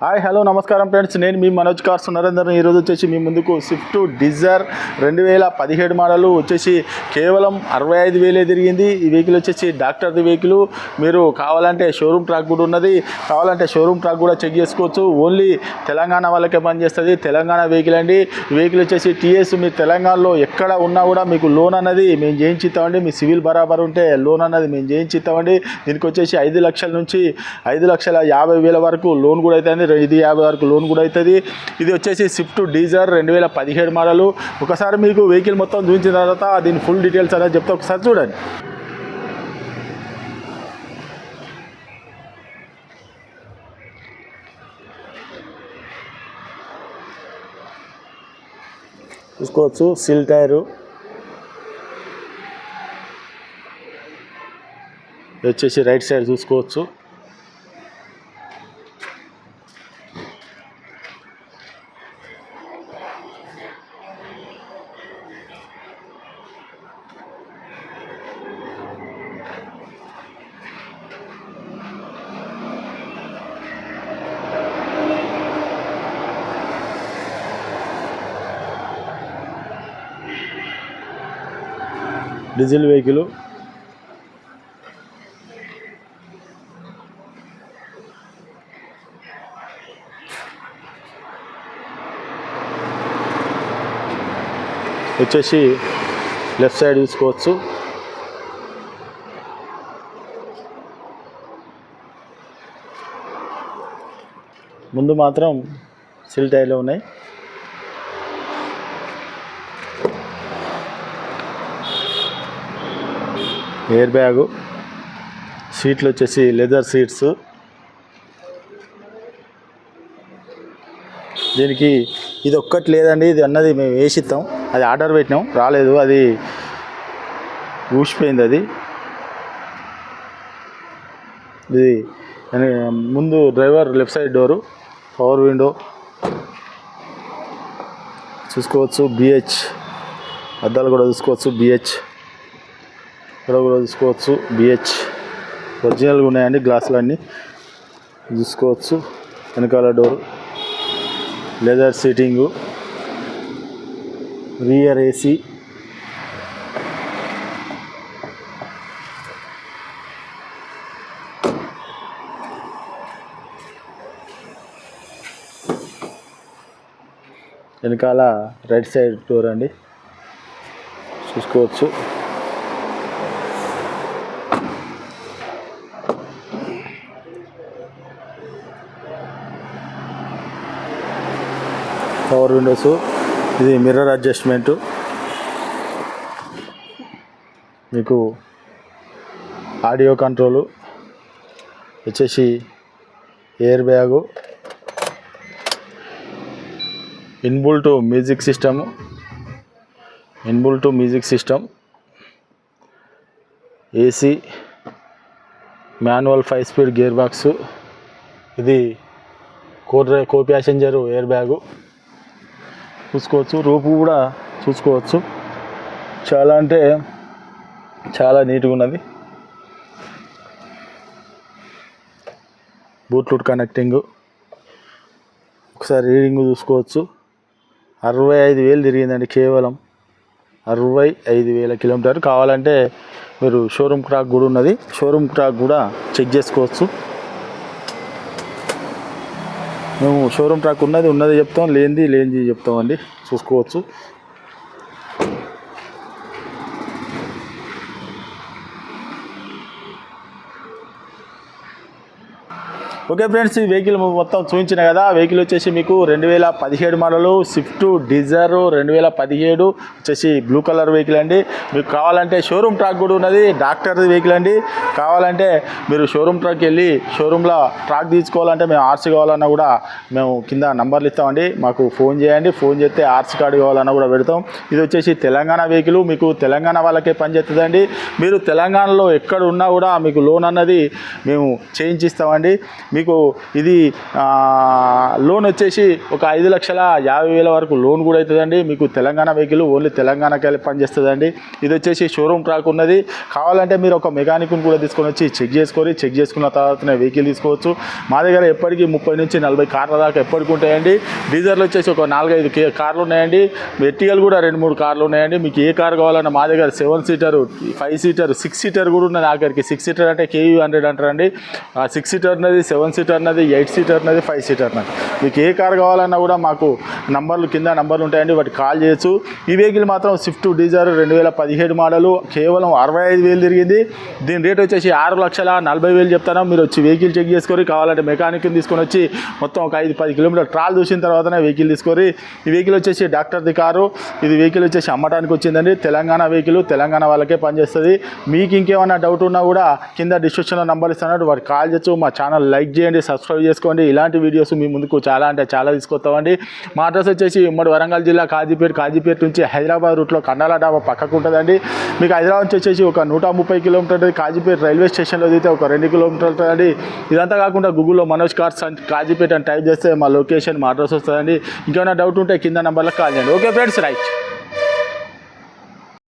Hi hello నమస్కారం friends. నేను మీ Manoj cars Narender ఈరోజు వచ్చేసి మీ ముందుకు స్విఫ్ట్ డిజైర్ రెండు వేల పదిహేడు మోడలు వచ్చేసి కేవలం అరవై ఐదు వేలే తిరిగింది. ఈ వెహికల్ వచ్చేసి డాక్టర్ది వెహికల్ మీరు కావాలంటే షోరూమ్ ట్రాక్ కూడా ఉన్నది. కావాలంటే షోరూమ్ ట్రాక్ కూడా చెక్ చేసుకోవచ్చు. ఓన్లీ తెలంగాణ వాళ్ళకే పనిచేస్తుంది. తెలంగాణ వెహికల్ అండి. వెహికల్ వచ్చేసి టీఎస్ మీ తెలంగాణలో ఎక్కడ ఉన్నా కూడా మీకు లోన్ అన్నది మేము చేయించిస్తామండి. మీ సివిల్ బరాబర్ ఉంటే లోన్ అన్నది మేము చేయించిస్తామండి. దీనికి వచ్చేసి ఐదు లక్షల నుంచి ఐదు లక్షల యాభై వేల వరకు లోన్ కూడా అవుతుంది ఇది యాభై వరకు లోన్ కూడా అవుతుంది. ఇది వచ్చేసి స్విఫ్ట్ డీజర్ రెండు వేల పదిహేడు మోడలు. ఒకసారి మీకు వెహికల్ మొత్తం చూపించిన తర్వాత దీని ఫుల్ డీటెయిల్స్ అనేది చెప్తే ఒకసారి చూడండి. చూసుకోవచ్చు సిల్ టైరు. వచ్చేసి రైట్ సైడ్ చూసుకోవచ్చు. Diesel vehicle. వచ్చేసి లెఫ్ట్ సైడ్ చూసుకోవచ్చు. ముందు మాత్రం సిల్ టైర్లు ఉన్నాయి. Air bag. సీట్లు వచ్చేసి లెదర్ సీట్స్. దీనికి ఇది ఒక్కటి లేదండి ఇది అన్నది మేము వేసిస్తాం అది ఆర్డర్ పెట్టినాం రాలేదు అది ఊసిపోయింది అది. ఇది ముందు driver left side door power window. చూసుకోవచ్చు బిహెచ్ అద్దాలు కూడా చూసుకోవచ్చు బిహెచ్ ఇక్కడ కూడా చూసుకోవచ్చు బిహెచ్ ఒరిజినల్గా ఉన్నాయండి గ్లాసులు అన్నీ చూసుకోవచ్చు వెనకాల door. Leather seating. Rear AC వెనకాల రైట్ సైడ్ డోర్ అండి. చూసుకోవచ్చు. Power windows. ఇది మిర్రర్ అడ్జస్ట్మెంటు. మీకు ఆడియో కంట్రోలు. వచ్చేసి air bag. Inbuilt music system. Inbuilt music system AC. Manual five speed gear box. ఇది కో డ్రై కో ప్యాసింజరు ఎయిర్ బ్యాగు. చూసుకోవచ్చు. Roof కూడా చూసుకోవచ్చు. చాలా అంటే చాలా నీట్గా ఉన్నది. బూట్లూట్ కనెక్టింగ్. ఒకసారి రీడింగ్ చూసుకోవచ్చు. అరవై ఐదు వేలు తిరిగిందండి కేవలం. అరవై ఐదు వేల కిలోమీటర్. కావాలంటే మీరు షోరూమ్ క్రాక్ కూడా ఉన్నది. షోరూమ్ క్రాక్ కూడా చెక్ చేసుకోవచ్చు. మేము షోరూమ్ ట్రాక్ ఉన్నది ఉన్నది చెప్తాం లేనిది లేనిది చెప్తామండి చూసుకోవచ్చు. ఓకే ఫ్రెండ్స్ ఈ వెహికల్ మొత్తం చూపించిన కదా వెహికల్ వచ్చేసి మీకు రెండు వేల పదిహేడు మోడలు స్విఫ్ట్ డిజర్ రెండు వేల పదిహేడు వచ్చేసి బ్లూ కలర్ వెహికల్ అండి. మీకు కావాలంటే షోరూమ్ ట్రాక్ కూడా ఉన్నది డాక్టర్ వెహికల్ అండి. కావాలంటే మీరు షోరూమ్ ట్రాక్ వెళ్ళి షోరూంలో ట్రాక్ తీసుకోవాలంటే మేము ఆర్సీ కావాలన్నా కూడా మేము కింద నంబర్లు ఇస్తామండి. మాకు ఫోన్ చేయండి ఫోన్ చేస్తే ఆర్సీ కార్డు కావాలన్నా కూడా పెడతాం. ఇది వచ్చేసి తెలంగాణ వెహికల్ మీకు తెలంగాణ వాళ్ళకే పనిచేస్తుందండి. మీరు తెలంగాణలో ఎక్కడ ఉన్నా కూడా మీకు లోన్ అన్నది మేము చేయించిస్తామండి. మీకు ఇది లోన్ వచ్చేసి ఒక ఐదు లక్షల యాభై వేల వరకు లోన్ కూడా అవుతుందండి. మీకు తెలంగాణ వెహికల్ ఓన్లీ తెలంగాణకి వెళ్ళి పనిచేస్తుందండి. ఇది వచ్చేసి షోరూమ్ ట్రాక్ ఉన్నది. కావాలంటే మీరు ఒక మెకానిక్ని కూడా తీసుకొని వచ్చి చెక్ చేసుకొని చెక్ చేసుకున్న తర్వాతనే వెహికల్ తీసుకోవచ్చు. మా దగ్గర ఎప్పటికీ ముప్పై నుంచి నలభై కార్ల దాకా ఎప్పటికి ఉంటాయండి. డీజర్లు వచ్చేసి ఒక నాలుగైదు కే కార్లు ఉన్నాయండి. ఎట్టిగలు కూడా రెండు మూడు కార్లు ఉన్నాయండి. మీకు ఏ కార్ కావాలన్నా మా దగ్గర seven seater five seater six seater కూడా ఉన్నది. ఆఖరికి సిక్స్ సీటర్ అంటే కేయూ హండ్రెడ్ అంటారండి. సిక్స్ సీటర్ ఉన్నది సెవెన్ సీటర్ అన్నది ఎయిట్ సీటర్ అన్నది ఫైవ్ సీటర్ అన్నది. మీకు ఏ కార్ కావాలన్నా కూడా మాకు నంబర్లు కింద నంబర్లు ఉంటాయండి వాటికి కాల్ చేయొచ్చు. ఈ వెహికల్ మాత్రం స్విఫ్ట్ డీజర్ రెండు వేల పదిహేడు మోడలు కేవలం అరవై ఐదు వేలు తిరిగింది. దీని రేట్ వచ్చేసి ఆరు లక్షల నలభై వేలు చెప్తాను. మీరు వచ్చి వెహికల్ చెక్ చేసుకొని కావాలంటే మెకానిక్ని తీసుకొని వచ్చి మొత్తం ఒక ఐదు పది కిలోమీటర్ ట్రాల్ చూసిన తర్వాతనే వెహికల్ తీసుకొని ఈ వెహికల్ వచ్చేసి డాక్టర్ది కారు. ఇది వెహికల్ వచ్చేసి అమ్మటానికి వచ్చిందండి. తెలంగాణ వెహికల్ తెలంగాణ వాళ్ళకే పనిచేస్తుంది. మీకు ఇంకేమైనా డౌట్ ఉన్నా కూడా కింద డిస్క్రిప్షన్లో నంబర్ ఇస్తాను వారికి కాల్ చేయొచ్చు. మా ఛానల్ లైక్ చేయండి సబ్స్క్రైబ్ చేసుకోండి. ఇలాంటి వీడియోస్ మీ ముందుకు చాలా అంటే చాలా తీసుకొస్తామండి. మా అడ్రస్ వచ్చేసి ఉమ్మడి వరంగల్ జిల్లా కాజీపేట కాజీపేట నుంచి హైదరాబాద్ రూట్లో కండాల డాబా పక్కకు ఉంటుందండి మీకు హైదరాబాద్ నుంచి వచ్చేసి ఒక నూట ముప్పై కిలోమీటర్ కాజీపేట రైల్వే స్టేషన్లో దిగితే ఒక రెండు కిలోమీటర్లు ఉంటుందండి. ఇదంతా కాకుండా గూగుల్లో మనోజ్ కార్స్ అండ్ కాజీపేట అని టైప్ చేస్తే మా లొకేషన్ మా అడ్రస్ వస్తుందండి. ఇంకేమైనా డౌట్ ఉంటే కింద నెంబర్లో కాల్ చేయండి. Okay friends right